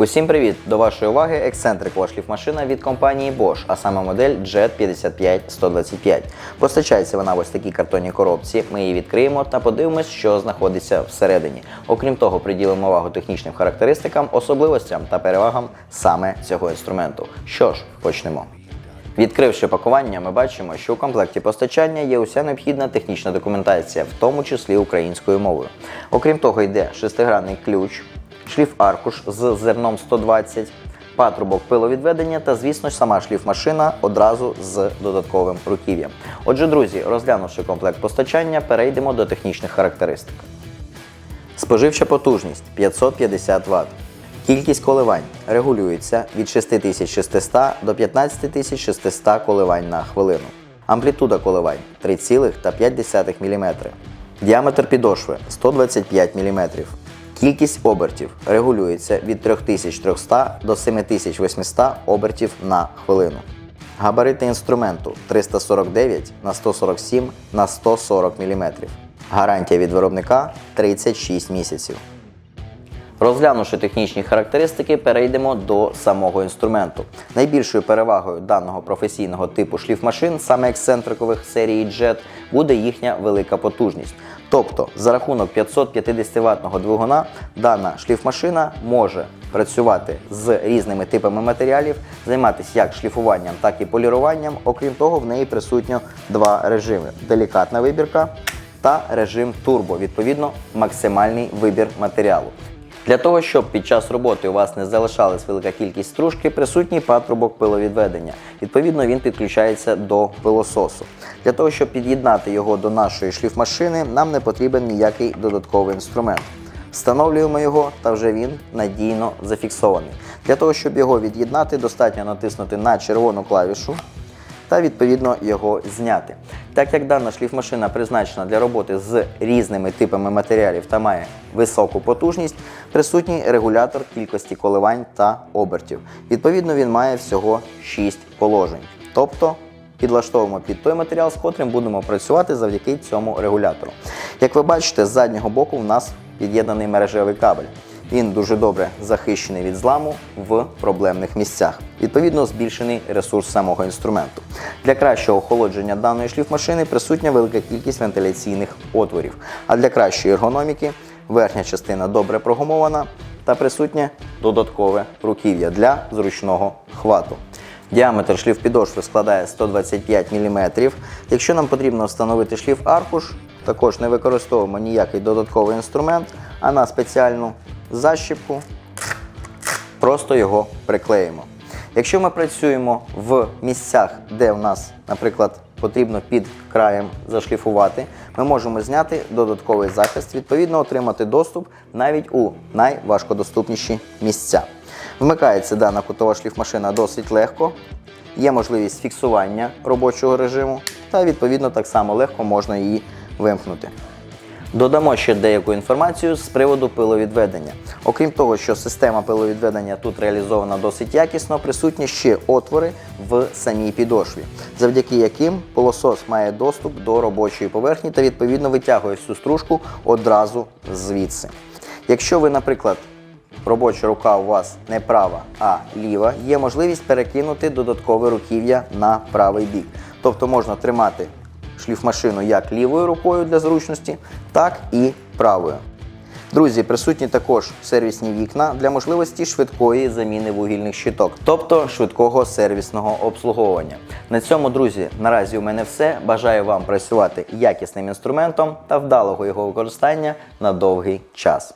Усім привіт! До вашої уваги ексцентрикова шліфмашина від компанії Bosch, а саме модель Jet 55125. Постачається вона в ось такій картонній коробці. Ми її відкриємо та подивимось, що знаходиться всередині. Окрім того, приділимо увагу технічним характеристикам, особливостям та перевагам саме цього інструменту. Що ж, почнемо. Відкривши пакування, ми бачимо, що у комплекті постачання є уся необхідна технічна документація, в тому числі українською мовою. Окрім того, йде шестигранний ключ, шліф-аркуш з зерном 120, патрубок пиловідведення та, звісно ж, сама шліфмашина одразу з додатковим руків'ям. Отже, друзі, розглянувши комплект постачання, перейдемо до технічних характеристик. Споживча потужність 550 Вт. Кількість коливань регулюється від 6600 до 15600 коливань на хвилину. Амплітуда коливань 3,5 мм. Діаметр підошви 125 мм. Кількість обертів регулюється від 3300 до 7800 обертів на хвилину. Габарити інструменту 349 на 147 на 140 мм. Гарантія від виробника 36 місяців. Розглянувши технічні характеристики, перейдемо до самого інструменту. Найбільшою перевагою даного професійного типу шліфмашин, саме ексцентрикових серії Jet, буде їхня велика потужність. Тобто, за рахунок 550 ватного двигуна дана шліфмашина може працювати з різними типами матеріалів, займатися як шліфуванням, так і поліруванням. Окрім того, в неї присутньо два режими: делікатна вибірка та режим турбо, відповідно, максимальний вибір матеріалу. Для того, щоб під час роботи у вас не залишалась велика кількість стружки, присутній патрубок пиловідведення. Відповідно, він підключається до пилососу. Для того, щоб під'єднати його до нашої шліфмашини, нам не потрібен ніякий додатковий інструмент. Встановлюємо його та вже він надійно зафіксований. Для того, щоб його від'єднати, достатньо натиснути на червону клавішу та відповідно його зняти. Так як дана шліфмашина призначена для роботи з різними типами матеріалів та має високу потужність, присутній регулятор кількості коливань та обертів. Відповідно, він має всього 6 положень. Тобто підлаштовуємо під той матеріал, з котрим будемо працювати завдяки цьому регулятору. Як ви бачите, з заднього боку в нас під'єднаний мережевий кабель. Він дуже добре захищений від зламу в проблемних місцях. Відповідно, збільшений ресурс самого інструменту. Для кращого охолодження даної шліфмашини присутня велика кількість вентиляційних отворів. А для кращої ергономіки верхня частина добре прогумована та присутнє додаткове руків'я для зручного хвату. Діаметр шліф підошви складає 125 мм. Якщо нам потрібно встановити шліф аркуш, також не використовуємо ніякий додатковий інструмент, а на спеціальну защіпку просто його приклеїмо. Якщо ми працюємо в місцях, де у нас, наприклад, потрібно під краєм зашліфувати, ми можемо зняти додатковий захист, відповідно отримати доступ навіть у найважкодоступніші місця. Вмикається дана кутова шліфмашина досить легко, є можливість фіксування робочого режиму, та відповідно так само легко можна її вимкнути. Додамо ще деяку інформацію з приводу пиловідведення. Окрім того, що система пиловідведення тут реалізована досить якісно, присутні ще отвори в самій підошві, завдяки яким пилосос має доступ до робочої поверхні та відповідно витягує всю стружку одразу звідси. Якщо ви, наприклад, робоча рука у вас не права, а ліва, є можливість перекинути додаткове руків'я на правий бік. Тобто можна тримати шліфмашину як лівою рукою для зручності, так і правою. Друзі, присутні також сервісні вікна для можливості швидкої заміни вугільних щиток, тобто швидкого сервісного обслуговування. На цьому, друзі, наразі у мене все. Бажаю вам працювати якісним інструментом та вдалого його використання на довгий час.